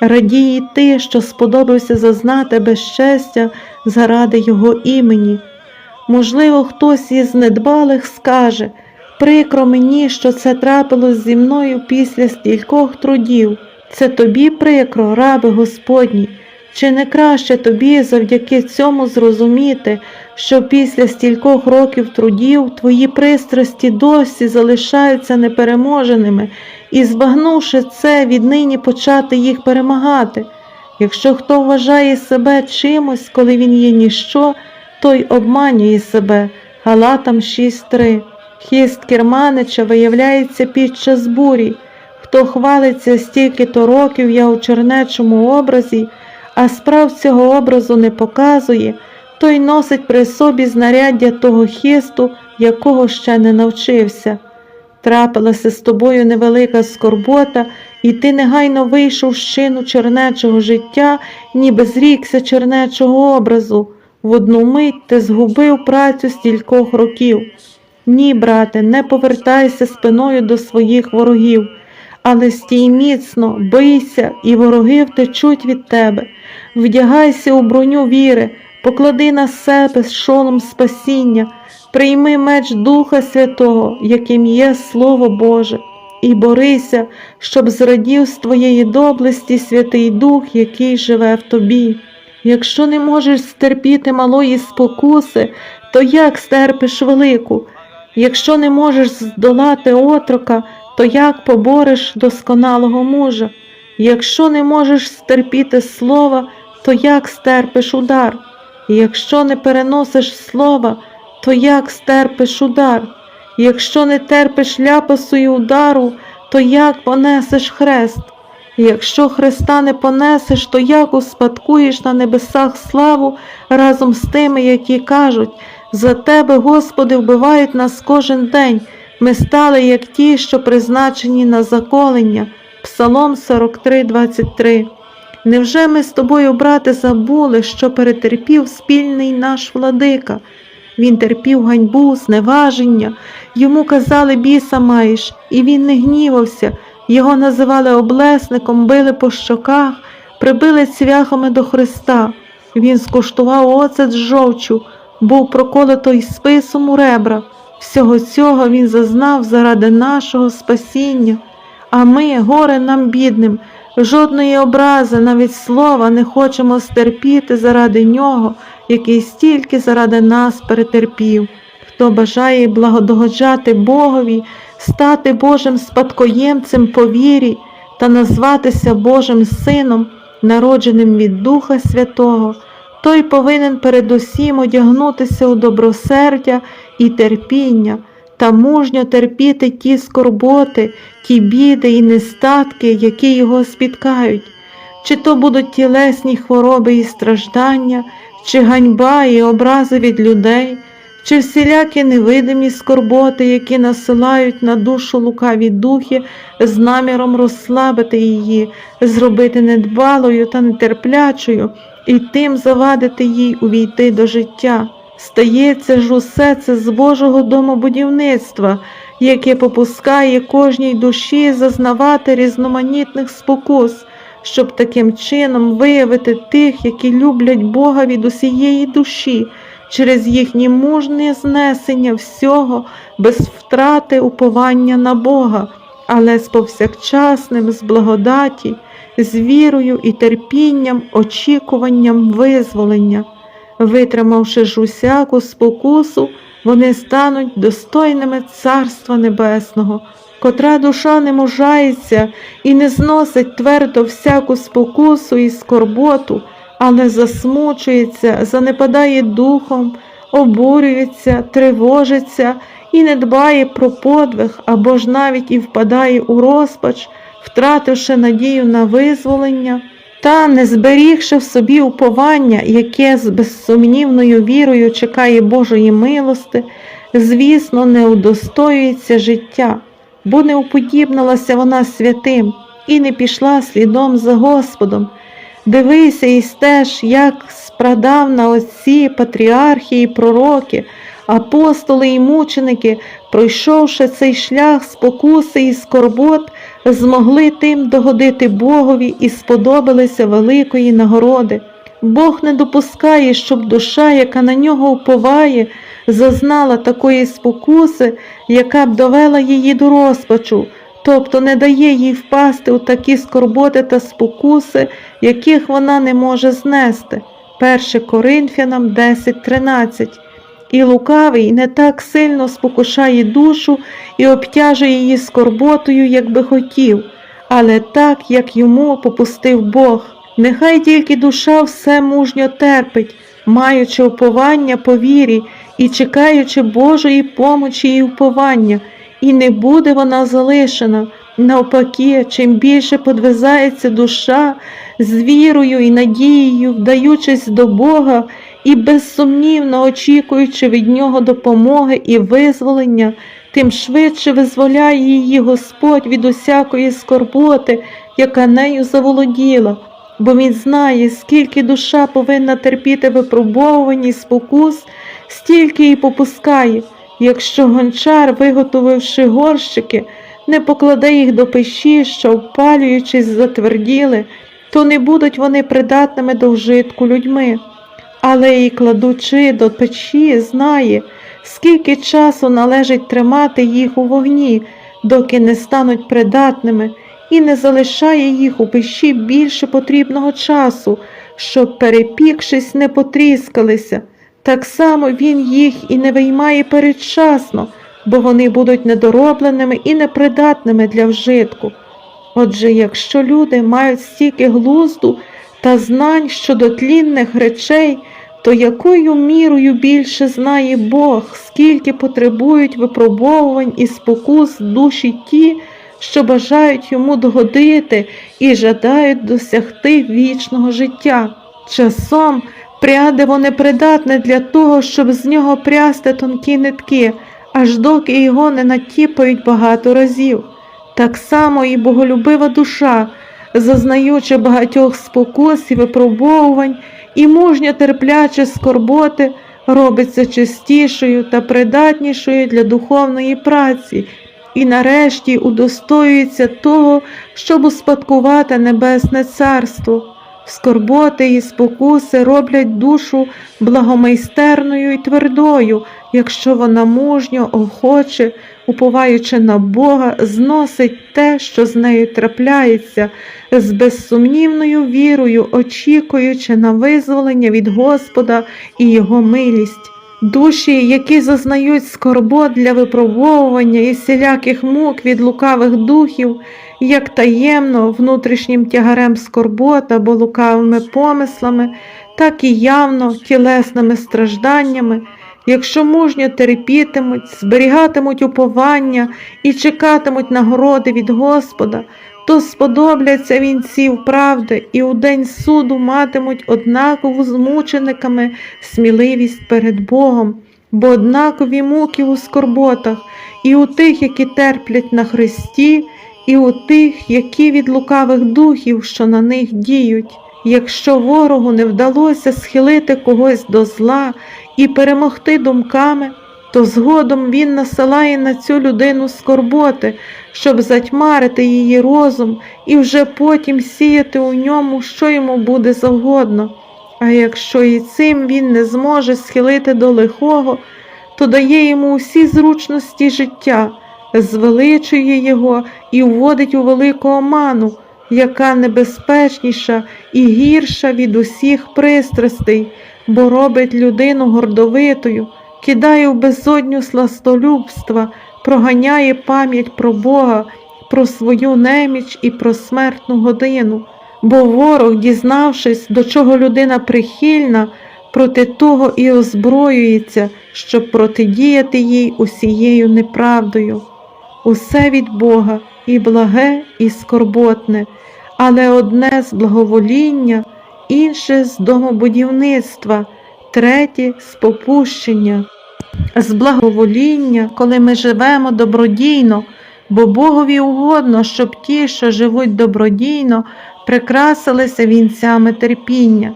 Радій ти, що сподобався зазнати безчестя заради Його імені. Можливо, хтось із недбалих скаже, прикро мені, що це трапилось зі мною після стількох трудів. Це тобі прикро, раби Господні, чи не краще тобі завдяки цьому зрозуміти, що після стількох років трудів твої пристрасті досі залишаються непереможеними, і, збагнувши це, віднині почати їх перемагати. Якщо хто вважає себе чимось, коли він є ніщо, той обманює себе. Галатам 6.3. Хіст керманича виявляється під час бурі. Хто хвалиться стільки-то років я у чернечому образі, а справ цього образу не показує, той носить при собі знаряддя того хисту, якого ще не навчився. Трапилася з тобою невелика скорбота, і ти негайно вийшов з чину чернечого життя, ніби зрікся чернечого образу. В одну мить ти згубив працю стількох років. Ні, брате, не повертайся спиною до своїх ворогів, але стій міцно, бийся, і вороги втечуть від тебе. Вдягайся у броню віри, поклади на себе шолом спасіння, прийми меч Духа Святого, яким є Слово Боже, і борися, щоб зрадів з твоєї доблесті Святий Дух, який живе в тобі. Якщо не можеш стерпіти малої спокуси, то як стерпиш велику? Якщо не можеш здолати отрока, то як побореш досконалого мужа? Якщо не можеш стерпіти слова, то як стерпиш удар? Якщо не переносиш слова, то як стерпиш удар? Якщо не терпиш ляпасу і удару, то як понесеш хрест? Якщо Христа не понесеш, то як успадкуєш на небесах славу разом з тими, які кажуть, за тебе, Господи, вбивають нас кожен день. Ми стали, як ті, що призначені на заколення. Псалом 43, 23. Невже ми з тобою, брате, забули, що перетерпів спільний наш владика? Він терпів ганьбу, зневаження, йому казали біса маєш, і він не гнівався, його називали облесником, били по щоках, прибили цвяхами до Христа. Він скуштував оцет з жовчу, був проколото списом у ребра. Всього цього він зазнав заради нашого спасіння. А ми, горе нам бідним, жодної образи, навіть слова не хочемо стерпіти заради нього, який стільки заради нас перетерпів. Хто бажає благодогоджати Богові, стати Божим спадкоємцем по вірі та назватися Божим Сином, народженим від Духа Святого, той повинен передусім одягнутися у добросердя і терпіння та мужньо терпіти ті скорботи, ті біди і нестатки, які його спіткають, чи то будуть тілесні хвороби і страждання, чи ганьба і образи від людей, чи всілякі невидимі скорботи, які насилають на душу лукаві духи з наміром розслабити її, зробити недбалою та нетерплячою, і тим завадити їй увійти до життя. Стається ж усе це з Божого домобудівництва, яке попускає кожній душі зазнавати різноманітних спокус, щоб таким чином виявити тих, які люблять Бога від усієї душі, через їхнє мужне знесення всього без втрати уповання на Бога, але з повсякчасним, з благодаті, з вірою і терпінням, очікуванням визволення. Витримавши ж усяку спокусу, вони стануть достойними Царства Небесного, котра душа не мужається і не зносить твердо всяку спокусу і скорботу, але засмучується, занепадає духом, обурюється, тривожиться і не дбає про подвиг або ж навіть і впадає у розпач, втративши надію на визволення. Та, не зберігши в собі уповання, яке з безсумнівною вірою чекає Божої милости, звісно, не удостоюється життя, бо не уподібнилася вона святим і не пішла слідом за Господом. Дивися і стеж, як спрадавна отці, патріархи і пророки, апостоли і мученики, пройшовши цей шлях спокуси і скорбот, змогли тим догодити Богові і сподобалися великої нагороди. Бог не допускає, щоб душа, яка на нього уповає, зазнала такої спокуси, яка б довела її до розпачу, тобто не дає їй впасти у такі скорботи та спокуси, яких вона не може знести. 1 Коринфянам 10.13 І лукавий не так сильно спокушає душу і обтяжує її скорботою, як би хотів, але так, як йому попустив Бог. Нехай тільки душа все мужньо терпить, маючи уповання по вірі і чекаючи Божої помочі і уповання, і не буде вона залишена. Навпаки, чим більше подвизається душа з вірою і надією, вдаючись до Бога і безсумнівно очікуючи від Нього допомоги і визволення, тим швидше визволяє її Господь від усякої скорботи, яка нею заволоділа, бо Він знає, скільки душа повинна терпіти випробовувань і спокус, стільки і попускає. Якщо гончар, виготовивши горщики, не покладе їх до печі, що, впалюючись, затверділи, то не будуть вони придатними до вжитку людьми. Але і кладучи до печі, знає, скільки часу належить тримати їх у вогні, доки не стануть придатними, і не залишає їх у печі більше потрібного часу, щоб, перепікшись, не потріскалися. Так само він їх і не виймає передчасно, бо вони будуть недоробленими і непридатними для вжитку. Отже, якщо люди мають стільки глузду та знань щодо тлінних речей, то якою мірою більше знає Бог, скільки потребують випробовувань і спокус душі ті, що бажають йому догодити і жадають досягти вічного життя. Часом пряде воно придатне для того, щоб з нього прясти тонкі нитки, аж доки його не натіпають багато разів. Так само і боголюбива душа, зазнаючи багатьох спокус і випробовувань, і мужньо терпляче скорботи, робиться чистішою та придатнішою для духовної праці, і нарешті удостоюється того, щоб успадкувати небесне царство. Скорботи і спокуси роблять душу благомайстерною і твердою, якщо вона мужньо, охоче, уповаючи на Бога, зносить те, що з нею трапляється, з безсумнівною вірою, очікуючи на визволення від Господа і Його милість. Душі, які зазнають скорбот для випробовування і всіляких мук від лукавих духів, як таємно внутрішнім тягарем скорбот або лукавими помислами, так і явно тілесними стражданнями, якщо мужньо терпітимуть, зберігатимуть уповання і чекатимуть нагороди від Господа, то сподобляться вінців правди і у день суду матимуть однакову з мучениками сміливість перед Богом, бо однакові муки у скорботах, і у тих, які терплять на Христі, і у тих, які від лукавих духів, що на них діють. Якщо ворогу не вдалося схилити когось до зла і перемогти думками, то згодом він насилає на цю людину скорботи, щоб затьмарити її розум і вже потім сіяти у ньому, що йому буде завгодно. А якщо і цим він не зможе схилити до лихого, то дає йому усі зручності життя, звеличує його і вводить у велику оману, яка небезпечніша і гірша від усіх пристрастей, бо робить людину гордовитою, кидає в безодню сластолюбства, проганяє пам'ять про Бога, про свою неміч і про смертну годину. Бо ворог, дізнавшись, до чого людина прихильна, проти того і озброюється, щоб протидіяти їй усією неправдою. Усе від Бога і благе, і скорботне, але одне з благовоління, інше з домобудівництва, третє з попущення, з благовоління, коли ми живемо добродійно, бо Богові угодно, щоб ті, що живуть добродійно, прикрасилися вінцями терпіння.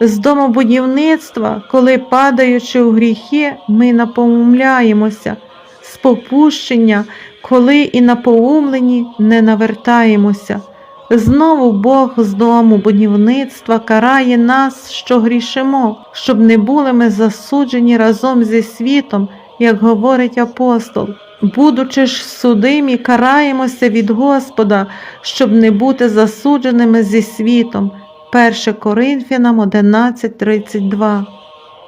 З домобудівництва, коли, падаючи у гріхи, ми напомиляємося, з попущення, коли і на поумлені не навертаємося. Знову Бог з дому будівництва карає нас, що грішимо, щоб не були ми засуджені разом зі світом, як говорить апостол. Будучи ж судимі, караємося від Господа, щоб не бути засудженими зі світом. 1 Коринфянам 11.32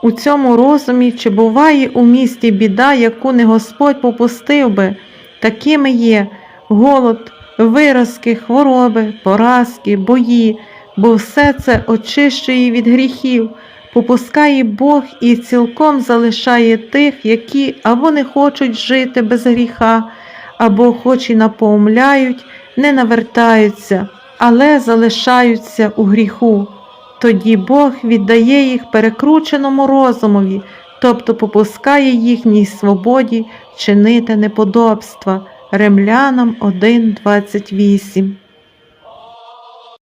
У цьому розумі, чи буває у місті біда, яку не Господь попустив би, такими є голод, виразки, хвороби, поразки, бої, бо все це очищує від гріхів, попускає Бог і цілком залишає тих, які або не хочуть жити без гріха, або хоч і напоумляють, не навертаються, але залишаються у гріху. Тоді Бог віддає їх перекрученому розумові, тобто попускає їхній свободі чинити неподобства. Римлянам 1.28